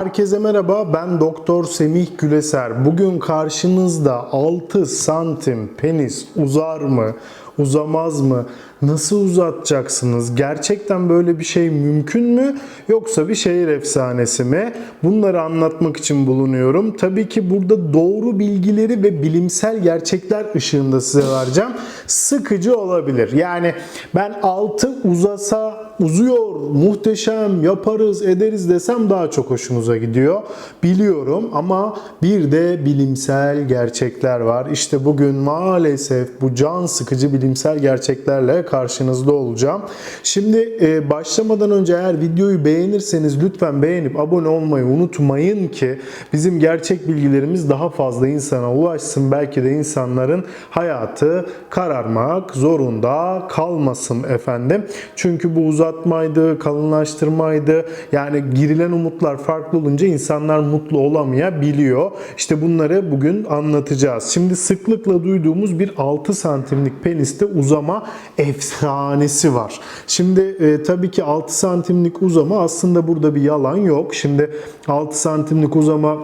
Herkese merhaba ben Doktor Semih Güleser. Bugün karşınızda 6 santim penis uzar mı, uzamaz mı? Nasıl uzatacaksınız? Gerçekten böyle bir şey mümkün mü? Yoksa bir şehir efsanesi mi? Bunları anlatmak için bulunuyorum. Tabii ki burada doğru bilgileri ve bilimsel gerçekler ışığında size vereceğim. Sıkıcı olabilir. Yani ben 6 uzasa uzuyor, muhteşem, yaparız, ederiz desem daha çok hoşunuza gidiyor. Biliyorum ama bir de bilimsel gerçekler var. İşte bugün maalesef bu can sıkıcı bilimsel gerçeklerle karşınızda olacağım. Şimdi e, başlamadan önce eğer videoyu beğenirseniz lütfen beğenip abone olmayı unutmayın ki bizim gerçek bilgilerimiz daha fazla insana ulaşsın. Belki de insanların hayatı kararmak zorunda kalmasın efendim. Çünkü bu uzatmaydı, kalınlaştırmaydı. Yani girilen umutlar farklı olunca insanlar mutlu olamayabiliyor. İşte bunları bugün anlatacağız. Şimdi sıklıkla duyduğumuz bir 6 santimlik peniste uzama efsanesi var. Şimdi e, tabii ki 6 santimlik uzama aslında burada bir yalan yok. Şimdi 6 santimlik uzama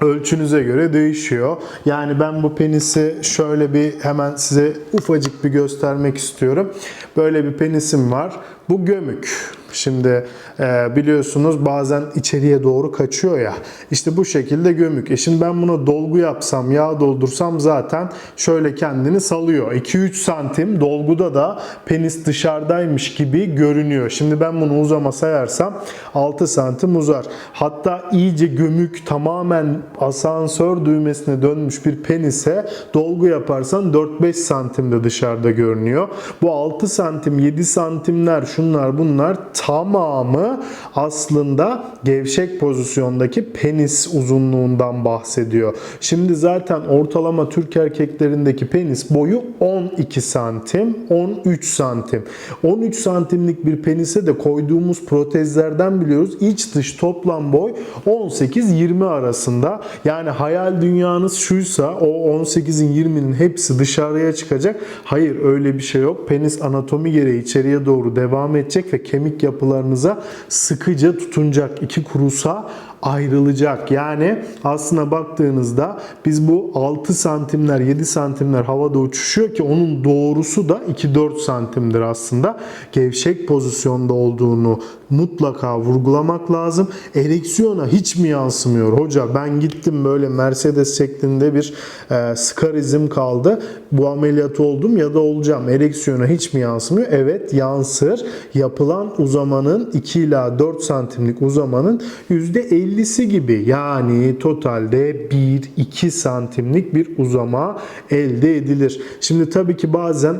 ölçünüze göre değişiyor. Yani ben bu penisi şöyle bir hemen size ufacık bir göstermek istiyorum. Böyle bir penisim var. Bu gömük. Şimdi e, biliyorsunuz bazen içeriye doğru kaçıyor ya. İşte bu şekilde gömük. E şimdi ben buna dolgu yapsam, yağ doldursam zaten şöyle kendini salıyor. 2-3 santim dolguda da penis dışarıdaymış gibi görünüyor. Şimdi ben bunu uzama sayarsam 6 santim uzar. Hatta iyice gömük tamamen asansör düğmesine dönmüş bir penise dolgu yaparsan 4-5 santimde dışarıda görünüyor. Bu 6 santim, 7 santimler, şunlar bunlar tamamı aslında gevşek pozisyondaki penis uzunluğundan bahsediyor. Şimdi zaten ortalama Türk erkeklerindeki penis boyu 12 santim, 13 santim. 13 santimlik bir penise de koyduğumuz protezlerden biliyoruz iç dış toplam boy 18-20 arasında. Yani hayal dünyanız şuysa o 18'in 20'nin hepsi dışarıya çıkacak. Hayır öyle bir şey yok. Penis anatomi gereği içeriye doğru devam edecek ve kemik yapılarınıza sıkıca tutunacak. iki kurusa ayrılacak. Yani aslına baktığınızda biz bu 6 santimler 7 santimler havada uçuşuyor ki onun doğrusu da 2-4 santimdir aslında. Gevşek pozisyonda olduğunu mutlaka vurgulamak lazım. Ereksiyona hiç mi yansımıyor? Hoca ben gittim böyle Mercedes şeklinde bir e, skarizm kaldı. Bu ameliyat oldum ya da olacağım. Ereksiyona hiç mi yansımıyor? Evet yansır. Yapılan uzamanın 2 ila 4 santimlik uzamanın %50'si gibi yani totalde 1-2 santimlik bir uzama elde edilir. Şimdi tabii ki bazen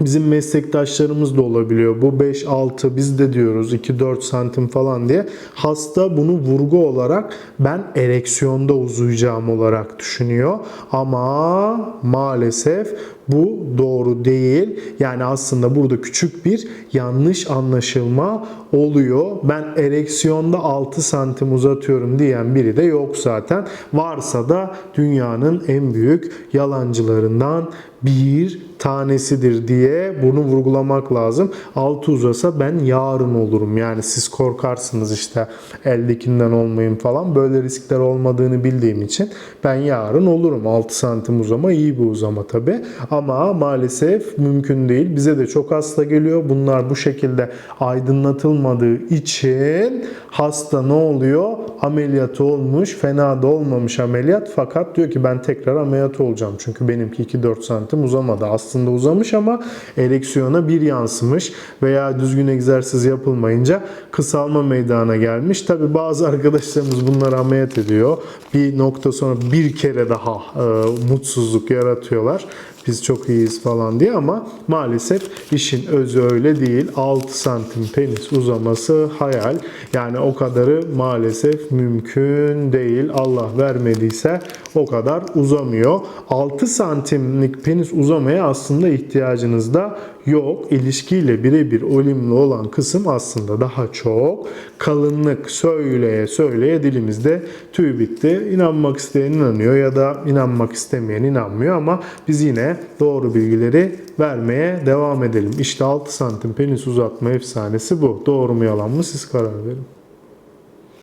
Bizim meslektaşlarımız da olabiliyor. Bu 5-6 biz de diyoruz 2-4 santim falan diye. Hasta bunu vurgu olarak ben ereksiyonda uzayacağım olarak düşünüyor. Ama maalesef bu doğru değil. Yani aslında burada küçük bir yanlış anlaşılma oluyor. Ben ereksiyonda 6 santim uzatıyorum diyen biri de yok zaten. Varsa da dünyanın en büyük yalancılarından bir tanesidir diye bunu vurgulamak lazım. Altı uzasa ben yarın olurum. Yani siz korkarsınız işte eldekinden olmayın falan. Böyle riskler olmadığını bildiğim için ben yarın olurum. 6 santim uzama iyi bir uzama tabi. Ama maalesef mümkün değil. Bize de çok hasta geliyor. Bunlar bu şekilde aydınlatılmadığı için hasta ne oluyor? Ameliyatı olmuş. Fena da olmamış ameliyat. Fakat diyor ki ben tekrar ameliyat olacağım. Çünkü benimki 2-4 santim uzamadı. Aslında uzamış ama ereksiyona bir yansımış veya düzgün egzersiz yapılmayınca kısalma meydana gelmiş. Tabi bazı arkadaşlarımız bunları ameliyat ediyor. Bir nokta sonra bir kere daha e, mutsuzluk yaratıyorlar biz çok iyiyiz falan diye ama maalesef işin özü öyle değil. 6 santim penis uzaması hayal. Yani o kadarı maalesef mümkün değil. Allah vermediyse o kadar uzamıyor. 6 santimlik penis uzamaya aslında ihtiyacınız da yok. İlişkiyle birebir olimli olan kısım aslında daha çok kalınlık söyleye söyleye dilimizde tüy bitti. İnanmak isteyen inanıyor ya da inanmak istemeyen inanmıyor ama biz yine doğru bilgileri vermeye devam edelim. İşte 6 santim penis uzatma efsanesi bu. Doğru mu yalan mı siz karar verin.